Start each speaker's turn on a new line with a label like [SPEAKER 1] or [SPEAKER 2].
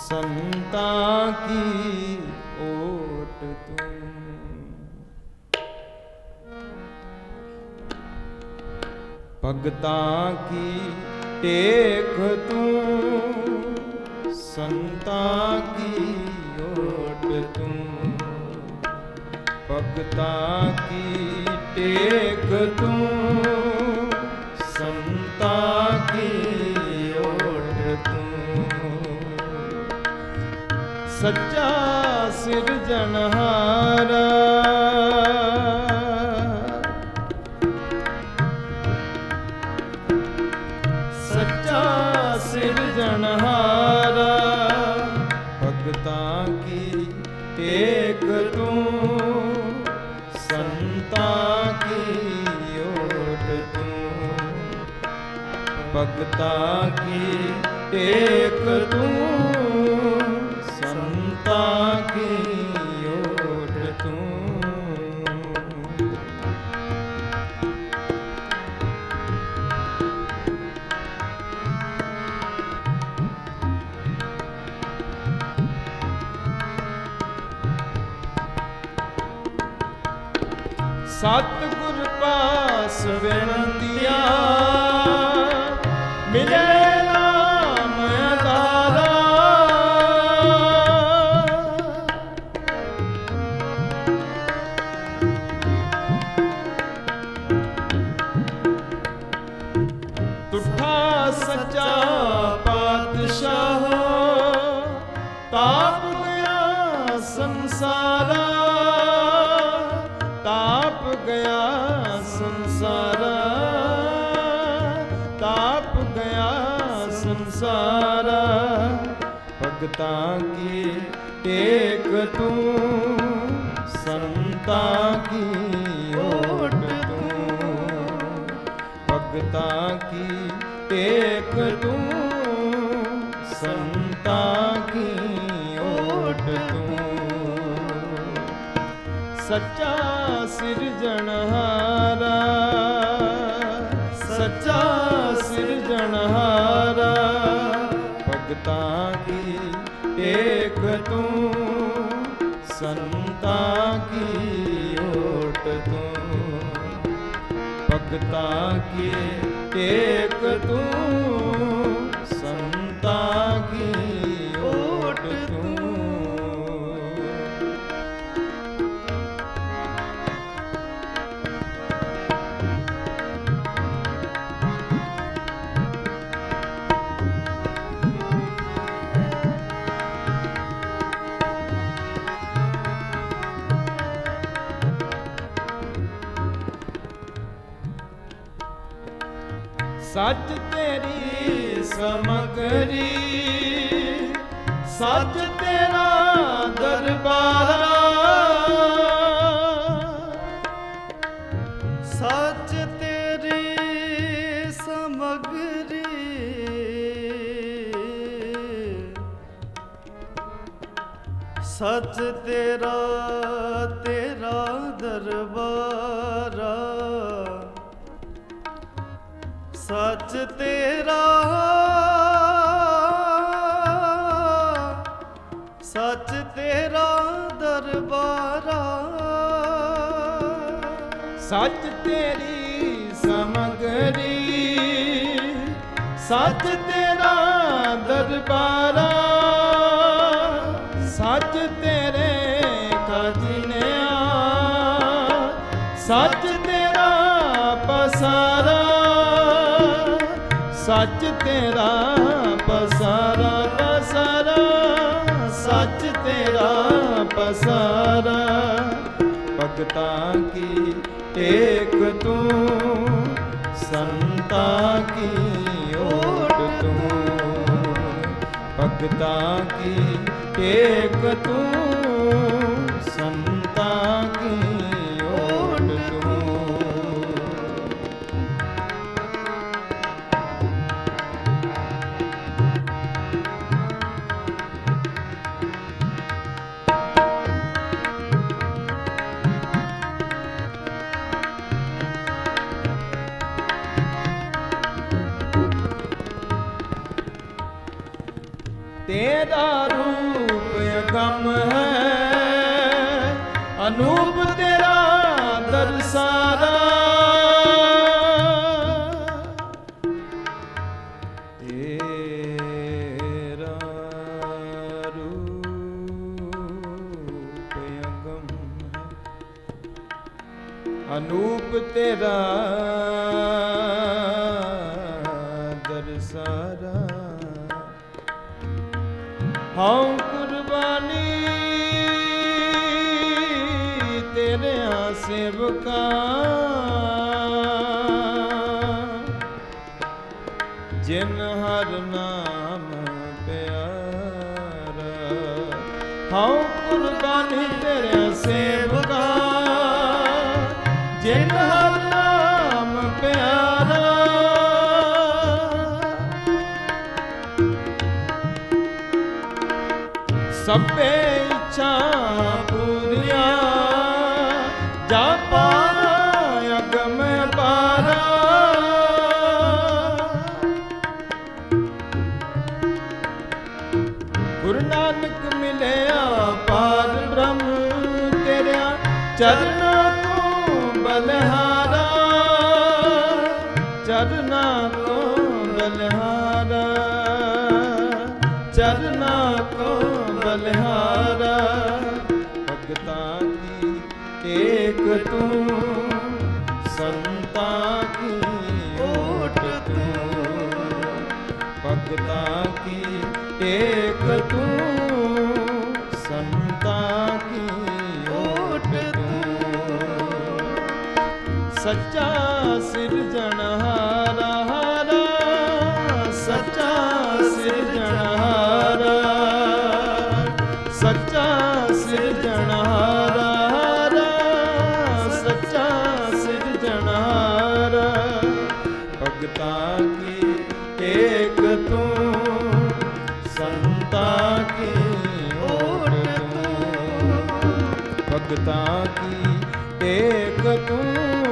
[SPEAKER 1] ਸੰਤਾਂ ਕੀ ਓਟ ਤੂੰ? ਭਗਤਾਂ ਕੀ ਟੇਕ ਤੂੰ? ਸੰਤਾਂ ਕੀ ਓਟ ਤੂੰ? ਭਗਤਾਂ ਕੀ ਟੇਕ ਤੂੰ? ਸੰਤਾਂ ਕੀ ਸੱਚਾ ਸਿਰਜਣਹਾਰਾ ਸੱਚਾ ਸਿਰਜਣਹਾਰਾ ਭਗਤਾਂ ਕੀ ਟੇਕ ਤੂੰ? ਸੰਤਾਂ ਕੀ ਓਟ ਤੂੰ? ਭਗਤਾਂ ਕੀ ਟੇਕ ਤੂੰ? ਸੰਤਾਂ ਕੀ ਓਟ ਤੂੰ ਸਤਿਗੁਰ ਪਾਸ ਬੇਨੰਤੀਆ ਸੱਚਾ ਪਾਤਸ਼ਾਹ, ਤਾਪ ਗਿਆ ਸੰਸਾਰਾ, ਤਾਪ ਗਿਆ ਸੰਸਾਰਾ, ਤਾਪ ਗਿਆ ਸੰਸਾਰਾ। ਭਗਤਾਂ ਕੀ ਟੇਕ ਤੂੰ, ਸੰਤਾਂ ਕੀ ਓਟ ਤੂੰ? ਭਗਤਾਂ ਕੀ ਟੇਕ ਤੂੰ ਸੰਤਾ ਕੀ ਓਟ ਤੂੰ ਸੱਚਾ ਸਿਰਜਣਹਾਰਾ ਸੱਚਾ ਸਿਰਜਣਹਾਰਾ ਭਗਤਾਂ ਕੀ ਟੇਕ ਤੂੰ ਸੰਤਾ ਕੀ ਓਟ ਤੂੰ ਭਗਤਾਂ ਕੀ ਟੇਕ ਤੂੰ ਸੱਚ ਤੇਰੀ ਸਮਗਰੀ ਸੱਚ ਤੇਰਾ ਦਰਬਾਰਾ।
[SPEAKER 2] ਸੱਚ ਤੇਰੀ ਸਮਗਰੀ ਸੱਚ ਤੇਰਾ ਤੇਰਾ ਦਰਬਾਰ। ਸੱਚ ਤੇਰਾ ਸੱਚ ਤੇਰਾ ਦਰਬਾਰਾ।
[SPEAKER 1] ਸੱਚ ਤੇਰੀ ਸਮਗਰੀ, ਸੱਚ ਤੇਰਾ ਦਰਬਾਰਾ। ਸੱਚ ਤੇਰੇ ਖਜ਼ਨਿਆ, ਸੱਚ ਤੇਰਾ ਪਸਾਰਾ। ਸੱਚ ਤੇਰਾ, ਪਸਾਰਾ ਪਸਾਰਾ ਸੱਚ ਤੇਰਾ, ਪਸਾਰਾ। ਭਗਤਾਂ ਕੀ ਟੇਕ ਤੂੰ, ਸੰਤਾਂ ਕੀ ਓਟ ਤੂੰ। ਭਗਤਾਂ ਕੀ ਟੇਕ ਤੂੰ ਤੇਰਾ ਰੂਪ ਅਗੰਮ ਹੈ। ਅਨੂਪ ਤੇਰਾ ਦਰਸਾਰਾ ਤੇਰਾ ਰੂਪ ਅਗੰਮ ਹੈ। ਅਨੂਪ ਤੇਰਾ ਹਉ ਕੁਰਬਾਨੀ ਤੇਰੇ ਸੇਵਕਾ। ਜਿਨ ਹਰ ਨਾਮ ਪਿਆਰਾ ਹਉ ਕੁਰਬਾਨੀ ਤੇਰੇ ਸੇਵਕਾ। ਸਭੇ ਇੱਛਾ ਪੂਰੀਆਂ ਜਾ ਪਾਰਾ, ਅਗਮ ਪਾਰਾ ਗੁਰੂ ਨਾਨਕ ਮਿਲਿਆ, ਪਾਰ ਬ੍ਰਹਮ ਤੇਰਿਆ। ਚਰਨਾਂ ਤੋਂ ਬਲਹਾਰਾ। ਚਰਨਾਂ ਤੋਂ ਬਲਹਾਰਾ। ਚਰਨਾਂ ਤੋਂ ਬਲਹਾਰਾ ਭਗਤਾਂ ਕੀ ਟੇਕ ਤੂੰ ਸੰਤਾਂ ਕੀ ਓਟ ਤੂੰ ਭਗਤਾਂ ਕੀ ਟੇਕ ਤੂੰ। ਭਗਤਾਂ ਕੀ ਏਕ ਤੂੰ